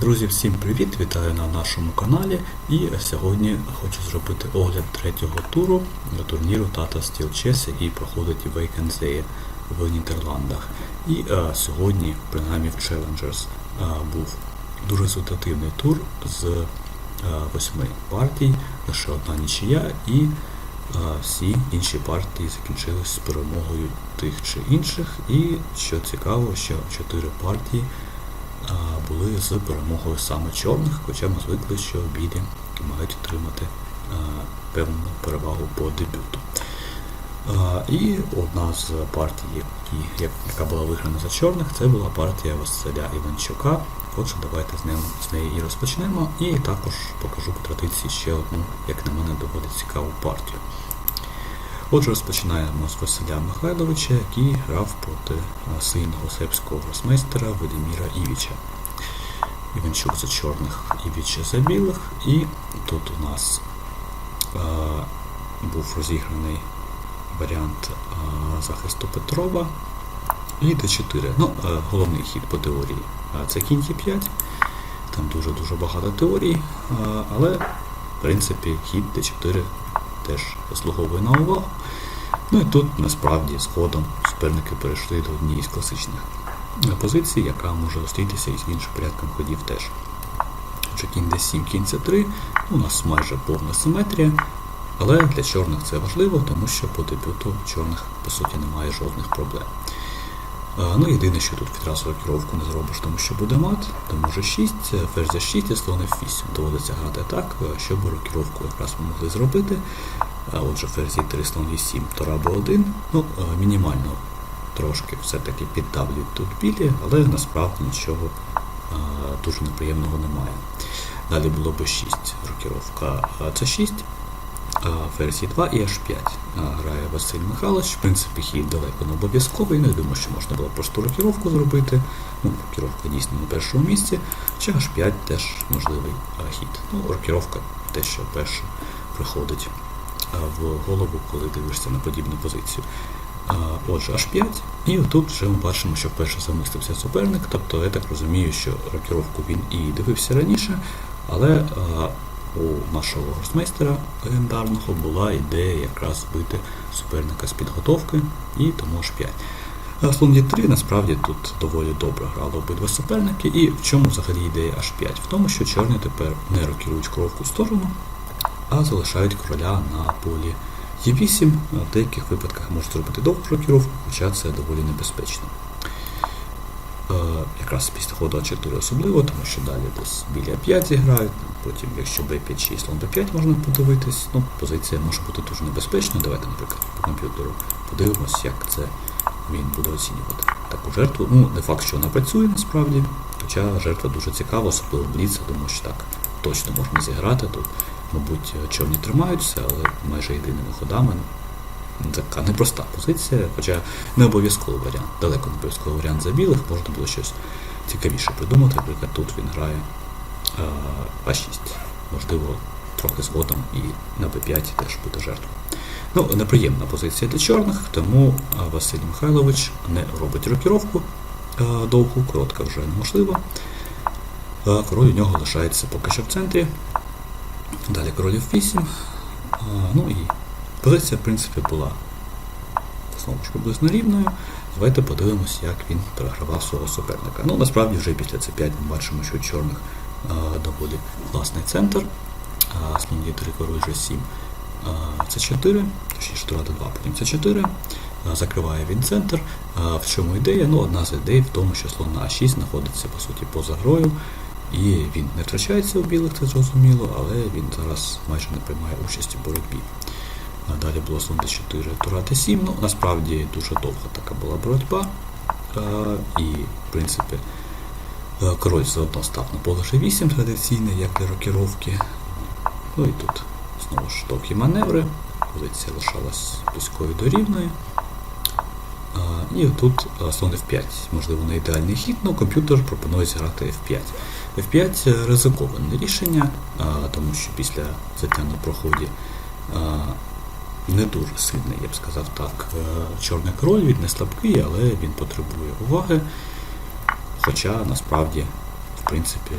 Друзі, всім привіт! Вітаю на нашому каналі. І сьогодні хочу зробити огляд третього туру турніру Tata Steel Chess, який проходить в Вейкензеї в Нідерландах. І е, сьогодні, принаймні в Challengers, е, був дуже результативний тур з е, восьми партій, лише одна нічия, і е, всі інші партії закінчились з перемогою тих чи інших. І що цікаво, що чотири партії а, були з перемогою саме чорних, хоча ми звикли, що білі мають отримати певну перевагу по дебюту. І одна з партій, яка була виграна за чорних, це була партія Василя Іванчука. Отже, давайте з, ним, з неї і розпочнемо. І також покажу по традиції ще одну, як на мене, доволі цікаву партію. Отже, розпочинаємо з Василя Михайловича, який грав проти а, сильного сербського гросмейстера Веліміра Івіча. Іванчук за чорних, Івіч за білих. І тут у нас а, був розіграний варіант а, захисту Петрова і Д4. Ну, а, головний хід по теорії а, це кінь Е5. Там дуже-дуже багато теорій, а, але в принципі хід Д4 теж заслуговує на увагу. Ну і тут насправді згодом суперники перейшли до однієї з класичних позицій, яка може зустрітися із іншим порядком ходів теж. Отже, кінь d7, кінь c3, у нас майже повна симетрія, але для чорних це важливо, тому що по дебюту чорних по суті немає жодних проблем. Ну, єдине, що тут відразу рокіровку не зробиш, тому що буде мат, вже 6, ферзь за 6 і слон F8. Доводиться грати так, е, щоб рокіровку якраз ми могли зробити. Отже, ферзь 3 слон E7, Торабо 1. Ну, е, мінімально трошки все-таки піддавлюють тут білі, але насправді нічого е, дуже неприємного немає. Далі було б 6 рокіровка це 6 ферзь 2 і H5 грає Василь Михайлович. В принципі, хід далеко не обов'язковий. Не думаю, що можна було просто рокіровку зробити. Ну, рокіровка дійсно на першому місці. Чи H5 теж можливий хід. Ну, рокіровка те, що перше приходить в голову, коли дивишся на подібну позицію. Отже, H5, і тут вже ми бачимо, що вперше замислився суперник. Тобто я так розумію, що рокіровку він і дивився раніше, але у нашого гросмейстера легендарного була ідея якраз вбити суперника з підготовки і тому H5. Слон Е3 насправді тут доволі добре грали обидва суперники. І в чому взагалі ідея H5? В тому, що чорні тепер не рокірують кровку в сторону, а залишають короля на полі Е8. В деяких випадках можуть зробити довгу рокіровку, хоча це доволі небезпечно. Якраз після ходу А4 особливо, тому що далі десь біля 5 зіграють, потім, якщо Б5 чи слон Б5 можна подивитись, ну, позиція може бути дуже небезпечною. Давайте, наприклад, по комп'ютеру подивимось, як це він буде оцінювати таку жертву. Ну, не факт, що вона працює насправді, хоча жертва дуже цікава, особливо Бліца, тому що так точно можна зіграти. Тут, мабуть, чорні тримаються, але майже єдиними ходами така непроста позиція, хоча не обов'язковий варіант. Далеко не обов'язковий варіант за білих, можна було щось цікавіше придумати. Наприклад, тут він грає а, А6. Можливо, трохи згодом і на Б5 теж буде жертва. Ну, неприємна позиція для чорних, тому Василь Михайлович не робить рокіровку а, довгу, коротка вже неможливо. А, Король у нього лишається поки що в центрі. Далі король F8. А, Ну і позиція, в принципі, була ж приблизно рівною. Давайте подивимось, як він перегравав свого суперника. Ну, насправді вже після c 5 ми бачимо, що у чорних а, доволі класний центр. Слон Е3, король G7, c 4 точніше Тура D2, потім c 4 Закриває він центр. В чому ідея? Ну, одна з ідей в тому, що слон на А6 знаходиться по суті поза грою. І він не втрачається у білих, це зрозуміло, але він зараз майже не приймає участі в боротьбі. Далі було слон d4, тура d7. Ну, насправді дуже довга така була боротьба. А, І, в принципі, е, король заодно став на поле g8 традиційне, як для рокіровки. Ну і тут знову ж довгі маневри. Позиція лишалась близькою до рівної. А, І тут слон F5, можливо, не ідеальний хід, але комп'ютер пропонує зіграти F5. F5 е, ризиковане рішення, тому що після на проході не дуже сильний, я б сказав так. Е, Чорний король він не слабкий, але він потребує уваги. Хоча насправді в принципі,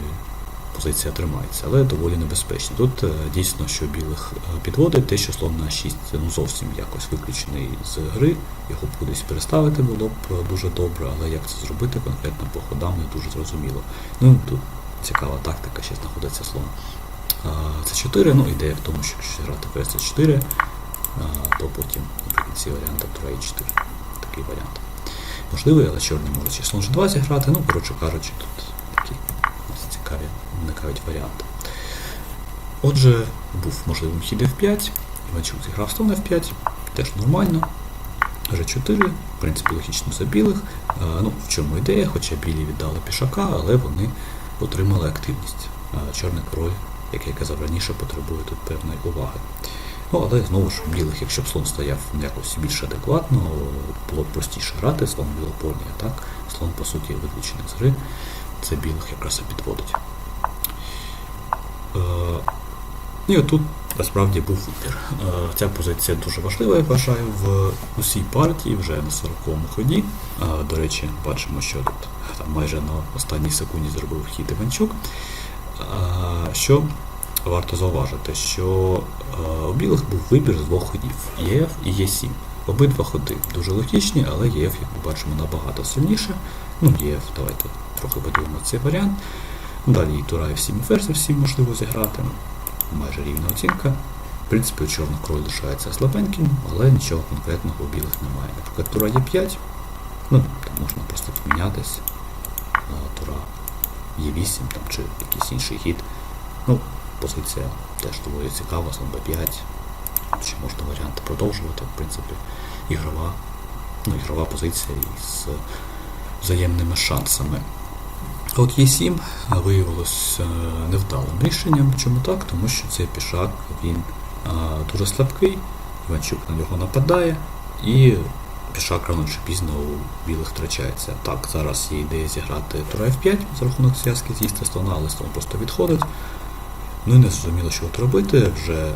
позиція тримається, але доволі небезпечно. Тут е, дійсно, що білих е, підводить, те, що слон на 6 ну, зовсім якось виключений з гри, його кудись переставити було б е, дуже добре, але як це зробити конкретно по ходам не дуже зрозуміло. Ну, тут цікава тактика, ще знаходиться слон. Це 4, ну ідея в тому, що якщо грати ферзь 4, то потім наприкінці варіанта тура і 4. Такий варіант. Можливий, але чорний може ще слон G2 зіграти, ну, коротше кажучи, тут такі цікаві виникають варіанти. Отже, був можливим хід F5, Іванчук зіграв слон F5, теж нормально. G4, в принципі, логічно за білих. Ну, в чому ідея, хоча білі віддали пішака, але вони отримали активність. Чорний король, як я казав раніше, потребує тут певної уваги. Ну, але знову ж білих, якщо б слон стояв якось більш адекватно, було б простіше грати, слон білопольний, а так слон, по суті, виключений з гри. Це білих якраз і підводить. Е, і отут насправді був вибір. Е, Ця позиція дуже важлива, я вважаю, в усій партії вже на 40-му ході. Е, До речі, бачимо, що тут майже на останній секунді зробив хід Іванчук. Що варто зауважити, що е, у білих був вибір з двох ходів ЄФ і Є7. Обидва ходи дуже логічні, але ЄФ, як ми бачимо, набагато сильніше. Ну, ЄФ, давайте трохи подивимо цей варіант. Далі і Тура F7 і ферзь F7 можливо зіграти. Майже рівна оцінка. В принципі, у чорний король лишається слабеньким, але нічого конкретного у білих немає. Наприклад, Тура Е5, ну, там можна просто помінятись. Тура Е8 там, чи якийсь інший хід. Ну, позиція теж доволі цікава, слон Б5. Ще можна варіанти продовжувати, в принципі, ігрова, ну, ігрова позиція із взаємними шансами. От Е7 виявилось е, невдалим рішенням. Чому так? Тому що цей пішак він е, дуже слабкий, Іванчук на нього нападає, і пішак рано чи пізно у білих втрачається. Так, зараз є ідея зіграти Тура F5 за рахунок зв'язки з'їсти слона, але слон просто відходить. Ну і не зрозуміло, що от робити. Вже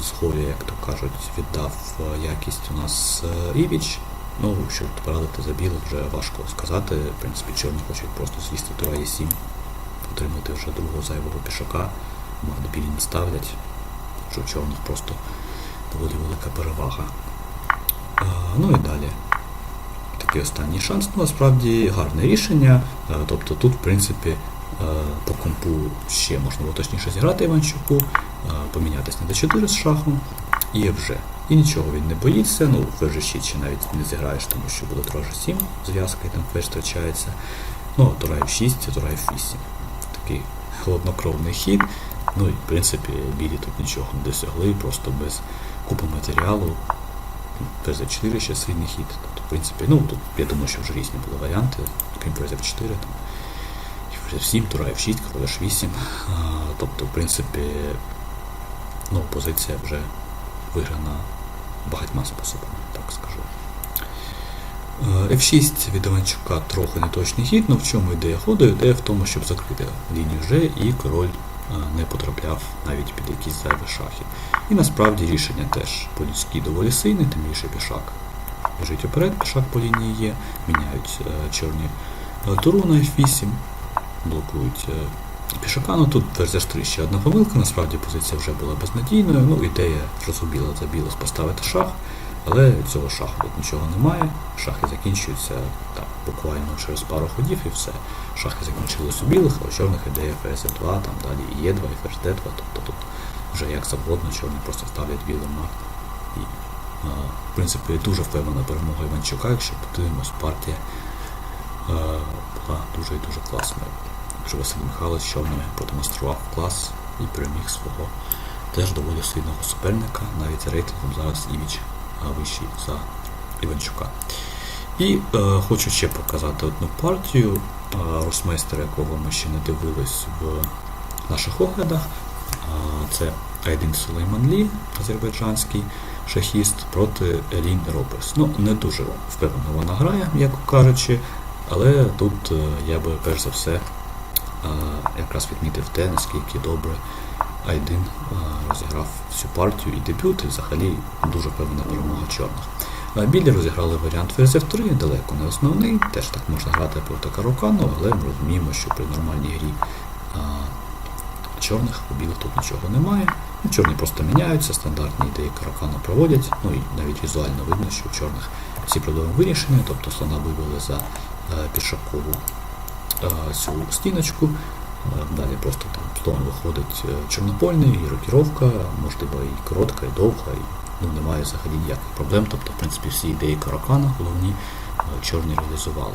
згорі, як то кажуть, віддав е, якість у нас е, Івіч. Ну, щоб порадити за білих, вже важко сказати. В принципі, чорні хочуть просто з'їсти Тура Е 7 отримати вже другого зайвого пішака. Морди білі не ставлять, що у чорних просто доволі велика перевага. А, ну і далі. Такий останній шанс. Ну, насправді гарне рішення. Е, Тобто тут, в принципі, е, по компу ще можна було точніше зіграти Іванчуку, е, помінятися на d4 з шахом і вже. І нічого він не боїться, ну в 6 ще навіть не зіграєш, тому що буде Тура 7 зв'язка і там ферзь втрачається. Ну, Тура F6, Тура F8. Такий холоднокровний хід. Ну і в принципі білі тут нічого не досягли, просто без купи матеріалу. Ферзь 4 ще сильний хід. Тобто, в принципі, ну тут я думаю, що вже різні були варіанти, крім ферзь 4 там. Ферзь 7, Тура F6, король H8. Тобто, в принципі, ну, позиція вже виграна багатьма способами, так скажу. Е, F6 від Іванчука трохи неточний хід, але в чому ідея ходу? Ідея в тому, щоб закрити лінію G і король е, не потрапляв навіть під якісь зайві шахи. І насправді рішення теж по-людськи доволі сильне, тим більше пішак біжить вперед, пішак по лінії є, міняють е, чорні туру на F8, блокують е, пішака. Ну тут версія 3 ще одна помилка, насправді позиція вже була безнадійною. Ну, ідея зрозуміла за білих поставити шах, але від цього шаху тут нічого немає. Шахи закінчуються так, буквально через пару ходів і все. Шахи закінчились у білих, а у чорних ідея ферзь 2 там далі і Е2, і ферзь Д2, тобто тут вже як завгодно, чорні просто ставлять білим на і, а, в принципі, дуже впевнена перемога Іванчука, якщо подивимось, партія була дуже і дуже класною. Якщо Василь Михайлович чорними продемонстрував клас і переміг свого теж доволі сильного суперника, навіть рейтингом зараз Івіч вищий за Іванчука. І е, хочу ще показати одну партію е, росмейстера, якого ми ще не дивились в наших оглядах. А, Це Айдин Сулейманлі, азербайджанський шахіст, проти Елін Роберс. Ну, не дуже впевнено вона грає, м'яко кажучи, але тут е, я би перш за все е, якраз відмітив те, наскільки добре Айдин розіграв всю партію і дебют, і взагалі дуже певна перемога чорних. Білі розіграли варіант ферзь F3, далеко не основний, теж так можна грати проти Карукану, але ми розуміємо, що при нормальній грі а, чорних у білих тут нічого немає. Ну, Чорні просто міняються, стандартні ідеї Каракана проводять, ну і навіть візуально видно, що у чорних всі проблеми вирішені, тобто слона вивели за е, пішакову цю стіночку. Е, Далі просто там слон виходить е, чорнопольний, і рокіровка, можливо, і коротка, і довга, і ну, немає взагалі ніяких проблем. Тобто, в принципі, всі ідеї Каракана головні е, чорні реалізували.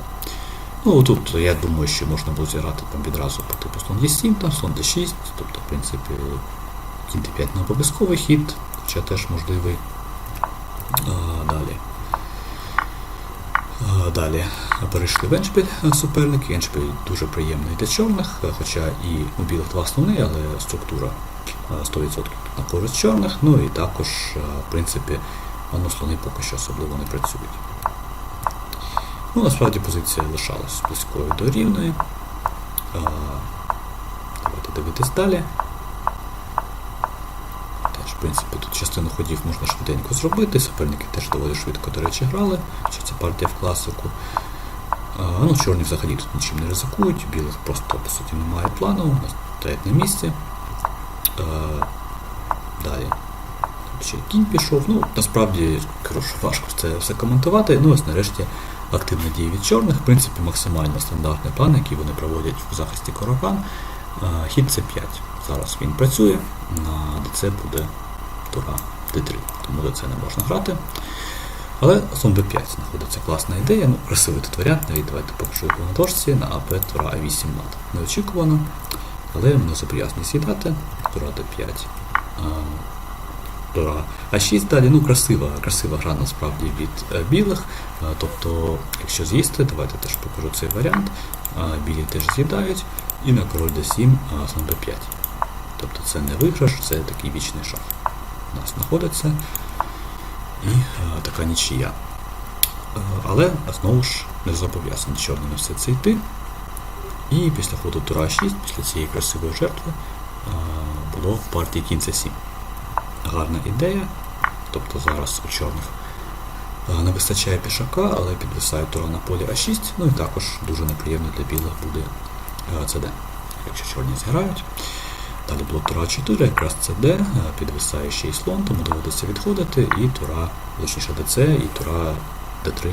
Ну, тут я думаю, що можна було зіграти там відразу по типу слон d7, там слон d6, тобто, в принципі, кінь d5 не обов'язковий хід, хоча теж можливий. А, далі. А, Далі перейшли в Еншпіль е, суперники. Еншпіль дуже приємний для чорних, е, хоча і у білих два слони, але структура е, 100% тут на користь чорних. Ну і також, е, в принципі, ну, слони поки що особливо не працюють. Ну, насправді позиція лишалась близькою до рівної. Давайте дивитись далі. В принципі, тут частину ходів можна швиденько зробити. Суперники теж доволі швидко, до речі, грали, що це партія в класику. А, ну, чорні взагалі тут нічим не ризикують, білих просто по суті немає плану, стоять на місці. А, далі. Ще кінь пішов. Ну, насправді, що важко це все коментувати. Ну, ось нарешті активна дія від чорних, в принципі, максимально стандартний план, який вони проводять в захисті Корокан. Хід С5. Зараз він працює, на ДЦ буде тура Д3, тому ДЦ не можна грати. Але слон Б5 знаходиться класна ідея, ну, красивий тут варіант, навіть давайте покажу його на дошці, на АП тура А8 мат. Неочікувано, але ми зобов'язані сідати, тура Д5. А, Тура А6 далі, ну красива, красива гра насправді від е, білих. Тобто, якщо з'їсти, давайте теж покажу цей варіант. Білі теж з'їдають, і на король d7 а слон b5. Тобто це не виграш, це такий вічний шах. У нас знаходиться. І е, така нічия. Е, Але знову ж не зобов'язані чорними все це йти. І після ходу тура 6, після цієї красивої жертви, е, було в партії кінь c7 гарна ідея. Тобто зараз у чорних не вистачає пішака, але підвисає тура на полі А6. Ну і також дуже неприємно для білих буде ЦД, якщо чорні зіграють. Далі було тура 4, якраз ЦД, е, підвисає ще слон, тому доводиться відходити, і тура, точніше ДЦ, і тура Д3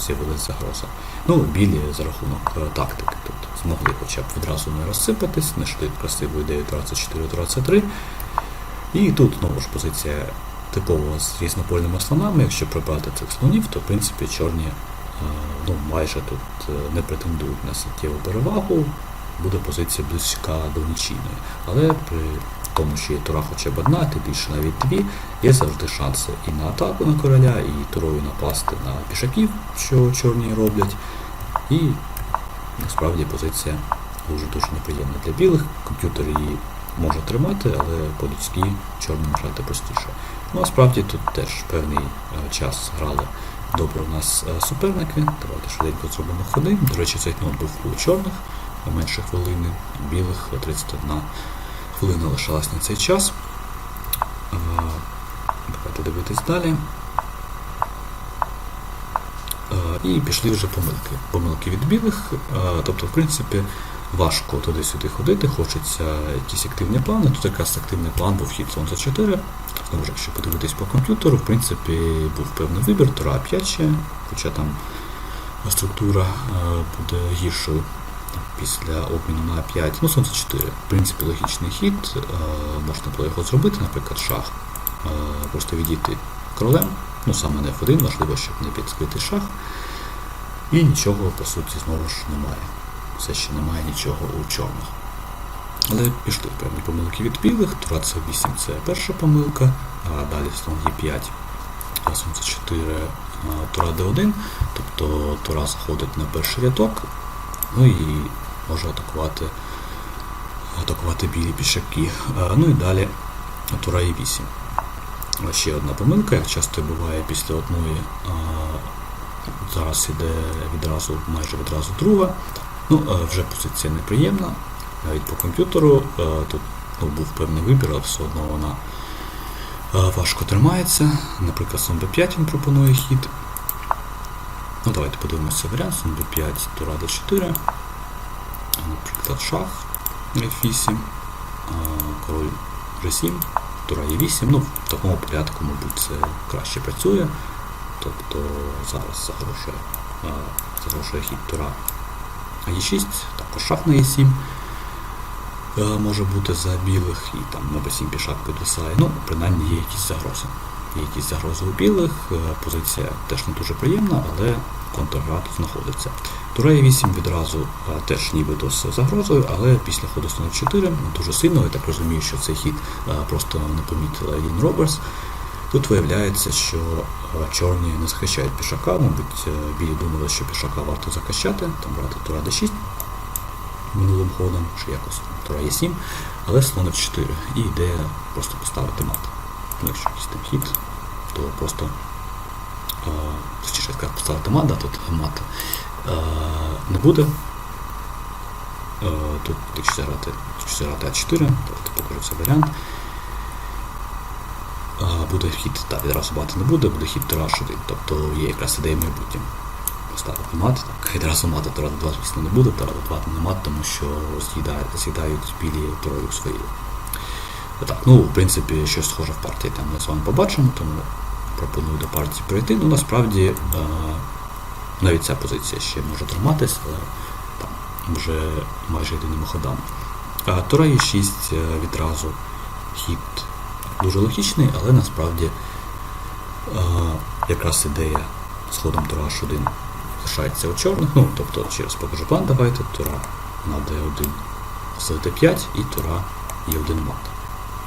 з'явилася загроза. Ну, білі за рахунок е, тактики, тобто змогли хоча б відразу не розсипатись, знайшли красиву ідею тура С4, тура С3. І тут знову ж позиція типова з різнопольними слонами. Якщо прибрати цих слонів, то в принципі чорні е, ну, майже тут не претендують на суттєву перевагу. Буде позиція близька до нічийної. Але при тому, що є тура хоча б одна, тим більше навіть дві, є завжди шанси і на атаку на короля, і турою напасти на пішаків, що чорні роблять. І насправді позиція дуже-дуже неприємна для білих. Комп'ютер її може тримати, але по-людськи чорним грати простіше. Ну, а справді тут теж певний е, час грали добре у нас е, суперники. Давайте швиденько зробимо ходи. До речі, цей нот був у чорних менше хвилини, білих е, 31 хвилина лишалась на цей час. Е, Давайте дивитись далі. Е, І пішли вже помилки. Помилки від білих. Е, Тобто, в принципі, важко туди-сюди ходити, хочеться якісь активні плани. Тут якраз активний план був хід слон за 4. Знову ж, якщо подивитись по комп'ютеру, в принципі, був певний вибір, тура 5 ще, хоча там структура буде гіршою після обміну на 5. Ну, слон за 4. В принципі, логічний хід, е, можна було його зробити, наприклад, шах. Е, Просто відійти королем, ну саме не F1, важливо, щоб не підскрити шах. І нічого, по суті, знову ж немає. Все ще немає нічого у чорних. Але пішли певні помилки від білих. Тура С8 це перша помилка, а далі слон Е5, слон С4, тура Д1, тобто тура заходить на перший рядок, ну і може атакувати, атакувати білі пішаки. Ну і далі тура Е8. Ще одна помилка, як часто буває після одної, зараз іде відразу, майже відразу друга. Ну, е, вже позиція неприємна. Навіть по комп'ютеру е, тут ну, був певний вибір, але все одно вона е, важко тримається. Наприклад, сон b5 він пропонує хід. Ну, давайте подивимося варіант. Сон b5, тура d4. Наприклад, шах f8, король g7, тура e8. Ну, в такому порядку, мабуть, це краще працює. Тобто зараз загрошує, загрошує хід тура e6, також шах на e7 е, може бути за білих і там на b7 пішак підвисає. Ну, принаймні є якісь загрози. Є якісь загрози у білих, позиція теж не дуже приємна, але контрград знаходиться. Тура e8 відразу е, теж нібито з загрозою, але після ходу слона 4 дуже сильно, я так розумію, що цей хід е, просто не помітила Лін Роберс. Тут виявляється, що чорні не захищають пішака, мабуть, е, білі думали, що пішака варто захищати, там брати тура d6 минулим ходом, чи якось тура e7, але слон f4. І ідея просто поставити мат. Ну, якщо якийсь там хід, то просто е, точніше поставити мат, да, тут мат е, не буде. Е, тут якщо зіграти, якщо зіграти А4, давайте покажу цей варіант. А, буде хід, так, відразу мати не буде, буде хід тура H1, тобто є якраз ідея майбутнє. Поставити мат, так, відразу мати тура 2, звісно, не буде, тура 2 не мат, тому що з'їдають, білі турою свої. Так, ну, в принципі, щось схоже в партії там ми з вами побачимо, тому пропоную до партії перейти. Ну, насправді, е, навіть ця позиція ще може триматись, але там вже майже єдиними ходами. А Тура є 6 відразу хід дуже логічний, але насправді е, якраз ідея з ходом Тура H1 лишається у чорних. Ну, тобто, через покажу план, давайте, Тура на D1 ставити 5 і Тура Е1 мат.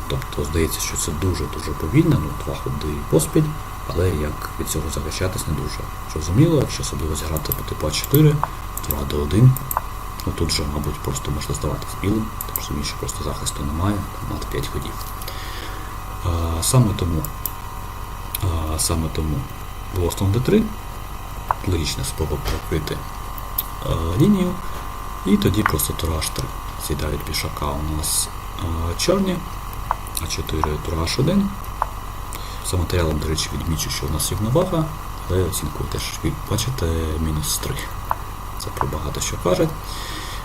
Тобто здається, що це дуже-дуже повільно, ну, два ходи поспіль, але як від цього захищатись не дуже зрозуміло, якщо особливо зіграти по типу А4, Тура D1, ну тут же, мабуть, просто можна здаватись білим, розумію, що просто захисту немає, там мат 5 ходів. А, саме тому, а, саме тому було слон D3, логічна спроба прокрити лінію, і тоді просто тура H3. Сідають пішака у нас а, чорні, А4 тура H1. За матеріалом, до речі, відмічу, що у нас рівновага, але оцінку теж бачите мінус 3. Це про багато що каже.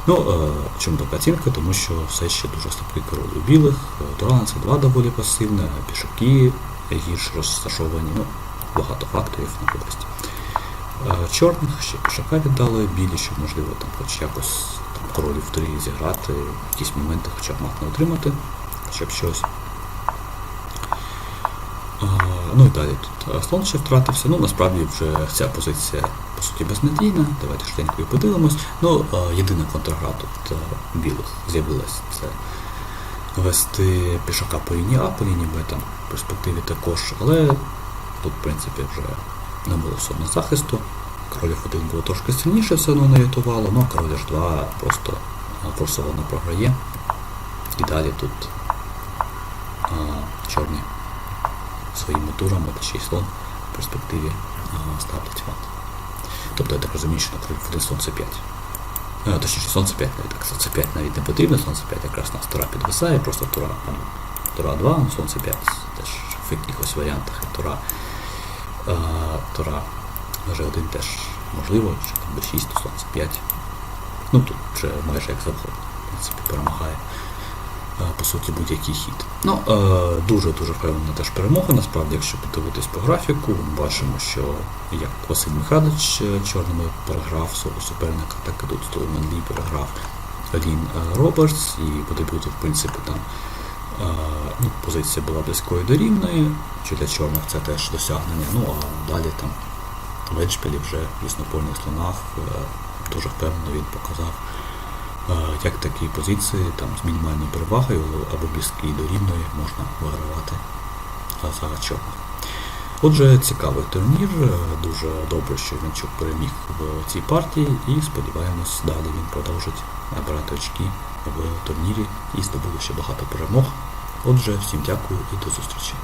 Ну, е, чому така оцінка? Тому що все ще дуже слабкий король у білих, е, тура на c2 доволі пасивна, пішаки гірш розташовані, ну, багато факторів на користь. Е, Чорних ще пішака віддали, білі, щоб можливо там хоч якось там, королів 3 зіграти, в якісь моменти хоча б мат не отримати, хоча б щось. Ну і далі тут слон ще втратився. Ну, насправді вже ця позиція по суті безнадійна. Давайте швиденько її подивимось. Ну, єдина контрагра тут білих з'явилась це вести пішака по лінії А, по лінії Б там в перспективі також, але тут, в принципі, вже не було особливо захисту. Король F1 було трошки сильніше, все одно не рятувало, ну а король H2 просто форсовано програє. І далі тут а, чорні своїми турами та слон в перспективі ставлять мат. Тобто я так розумію, що на король F1 слон C5. А, точніше, C5 навіть так, слон C5 навіть не потрібно, слон C5 якраз нас тура підвисає, просто тура, тура 2, ну, слон C5 теж в якихось варіантах, тура, а, тура G1 теж можливо, що там B6, слон C5. Ну тут вже майже як завгодно, в принципі, перемагає по суті будь-який хід. Ну, е, дуже-дуже впевнена теж перемога. Насправді, якщо подивитись по графіку, ми бачимо, що як Василь Михайлович е, чорними переграв свого суперника, так і тут Столмен Лі переграв Лін е, Робертс, і по дебюту, в принципі, там е, ну, позиція була близькою до рівної, що для чорних це теж досягнення. Ну а далі там в Еншпілі вже в різнопольних слонах е, дуже впевнено він показав. Як такі позиції там з мінімальною перевагою або близькі до рівної можна вигравати за чорних. Отже, цікавий турнір, е, дуже добре, що Вінчук переміг в цій партії і сподіваємось, далі він продовжить набирати очки в турнірі і здобуде ще багато перемог. Отже, всім дякую і до зустрічі.